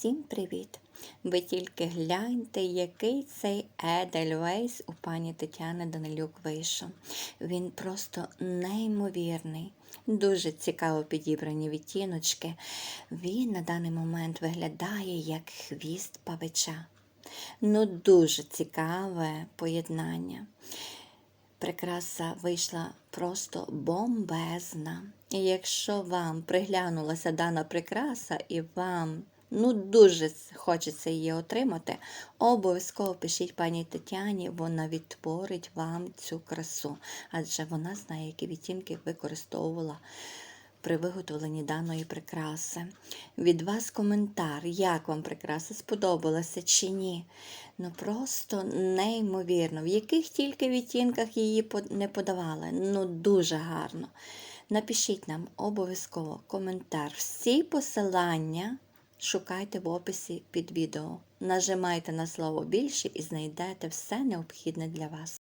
Всім привіт! Ви тільки гляньте, який цей Едельвейс у пані Тетяни Данилюк вийшов. Він просто неймовірний, дуже цікаво підібрані відтіночки. Він на даний момент виглядає як хвіст павича. Ну, дуже цікаве поєднання. Прикраса вийшла просто бомбезна. І якщо вам приглянулася дана прикраса і вам ну дуже хочеться її отримати, обов'язково пишіть пані Тетяні, вона відтворить вам цю красу, адже вона знає, які відтінки використовувала при виготовленні даної прикраси. Від вас коментар, як вам прикраса сподобалася чи ні. Ну просто неймовірно, в яких тільки відтінках її не подавали. Ну дуже гарно. Напишіть нам обов'язково коментар. Всі посилання шукайте в описі під відео. Нажимайте на слово більше і знайдете все необхідне для вас.